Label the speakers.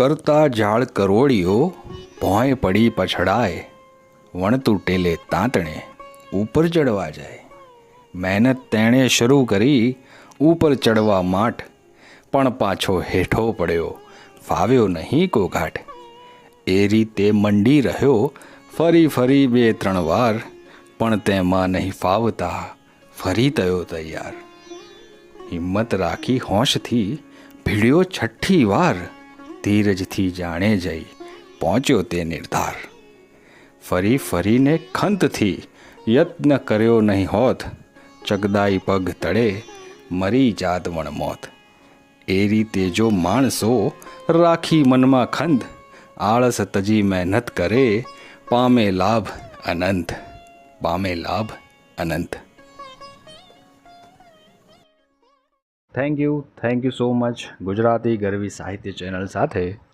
Speaker 1: કરતા ઝાડ કરોળીઓ ભોંય પડી પછડાય વણ તૂટેલે તાંતણે ઉપર ચડવા જાય. મહેનત તેણે શરૂ કરી ઉપર ચડવા માટ પણ પાછો હેઠો પડ્યો, ફાવ્યો નહીં કોઘાટ. એ રીતે મંડી રહ્યો ફરી ફરી બે ત્રણ વાર, પણ તેમાં નહીં ફાવતા, ફરી તયો તૈયાર. હિંમત રાખી હોંશથી ભીડ્યો છઠ્ઠી વાર ધીરજથી જાણે જઈ પહોંચ્યો તે નિર્ધાર. ફરી ફરીને ખંતથી યત્ન કર્યો નહીં હોત, ચગદાઈ પગ તળે મરી જાત વણ મોત. એ રીતે જો માણસો રાખી મનમાં ખંત આળસ તજી મહેનત કરે, પામે લાભ અનંત, પામે લાભ અનંત. Thank you thank you so much Gujarati Garvi Sahitya channel સાથે.